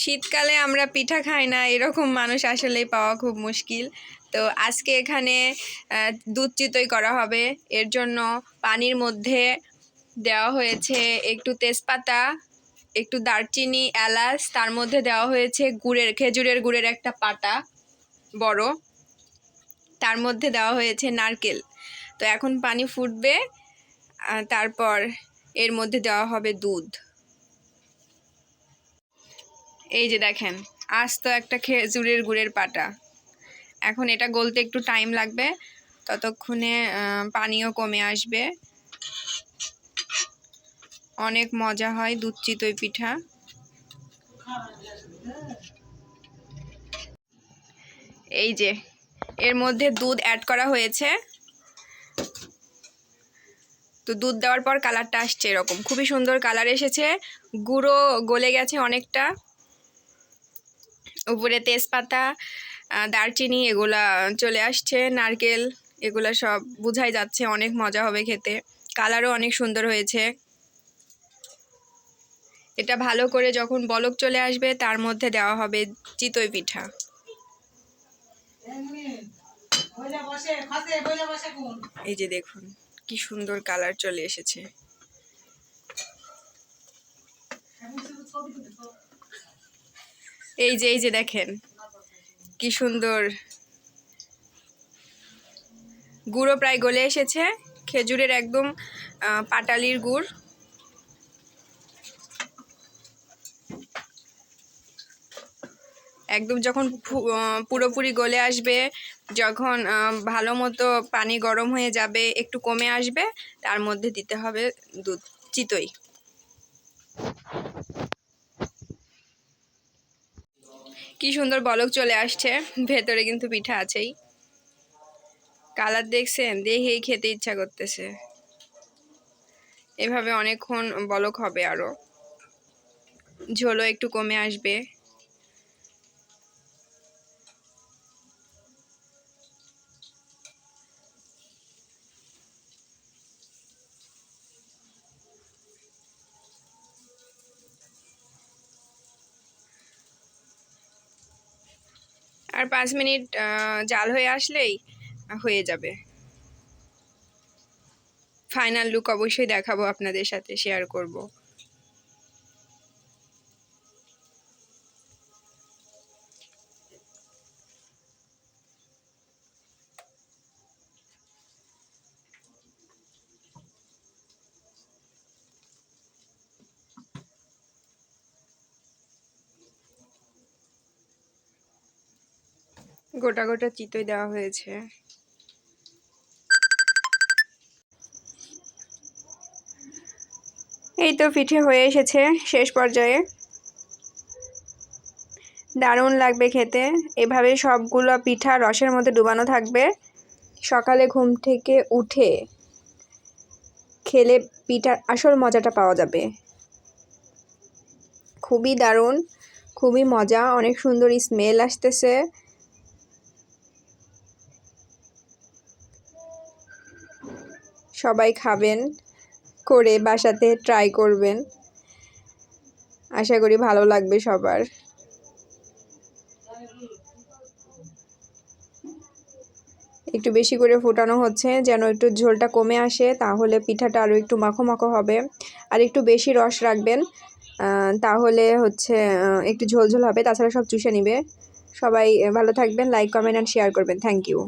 শীতকালে আমরা পিঠা খাই না, এরকম মানুষ আসলেই পাওয়া খুব মুশকিল। তো আজকে এখানে দুধ চিতই করা হবে। এর জন্য পানির মধ্যে দেওয়া হয়েছে একটু তেজপাতা, একটু দারচিনি, এলাচ, তার মধ্যে দেওয়া হয়েছে গুড়ের, খেজুরের গুড়ের একটা পাতা বড়। তার মধ্যে দেওয়া হয়েছে নারকেল। তো এখন পানি ফুটবে তারপর এর মধ্যে দেওয়া হবে দুধ। এই যে দেখেন, আজ তো একটা খেজুরের গুড়ের পাটা। এখন এটা গলতে একটু টাইম লাগবে, ততক্ষণে পানিও কমে আসবে। অনেক মজা হয় দুধ চিতই পিঠা। এই যে, এর মধ্যে দুধ অ্যাড করা হয়েছে। তো দুধ দেওয়ার পর কালারটা আসছে এরকম। খুবই সুন্দর কালার এসেছে। গুঁড়ো গলে গেছে অনেকটা। উপরে তেজপাতা দারচিনি এগুলা চলে আসছে নারকেল এগুলা সব বোঝাই যাচ্ছে অনেক মজা হবে খেতে কালারও অনেক সুন্দর হয়েছে এটা ভালো করে যখন বলক চলে আসবে তার মধ্যে দেওয়া হবে চিতই পিঠা এই যে দেখুন কি সুন্দর কালার চলে এসেছে এই যে এই যে দেখেন, কি সুন্দর। গুঁড়ো প্রায় গলে এসেছে, খেজুরের একদম পাটালির গুড়। একদম যখন পুরোপুরি গলে আসবে, যখন ভালো মতো পানি গরম হয়ে যাবে, একটু কমে আসবে, তার মধ্যে দিতে হবে দুধ, চিতই। কি সুন্দর বলক চলে আসছে। ভেতরে কিন্তু পিঠা আছেই। কালার দেখছেন? দেখেই খেতে ইচ্ছা করতেছে। এভাবে অনেকক্ষণ বলক হবে আরও ঝোলও একটু কমে আসবে। আর পাঁচ মিনিট জাল হয়ে আসলেই হয়ে যাবে। ফাইনাল লুক অবশ্যই দেখাবো আপনাদের সাথে শেয়ার করব। গোটা গোটা চিতই দেওয়া হয়েছে। এই তো পিঠে হয়ে এসেছে শেষ পর্যায়ে। দারুণ লাগবে খেতে। এভাবে সবগুলো পিঠা রসের মধ্যে ডুবানো থাকবে। সকালে ঘুম থেকে উঠে খেলে পিঠার আসল মজাটা পাওয়া যাবে। খুবই দারুণ, খুবই মজা, অনেক সুন্দর স্মেল আসতেছে। সবাই খাবেন, করে বাসাতে ট্রাই করবেন। আশা করি ভালো লাগবে সবার। একটু বেশি করে ফোটানো হচ্ছে, যেন একটু ঝোলটা কমে আসে, তাহলে পিঠাটা আরও একটু মাখো মাখো হবে। আর একটু বেশি রস রাখবেন তাহলে হচ্ছে একটু ঝোল ঝোল হবে, তাছাড়া সব চুষে নিবে। সবাই ভালো থাকবেন লাইক কমেন্ট অ্যান্ড শেয়ার করবেন। Thank you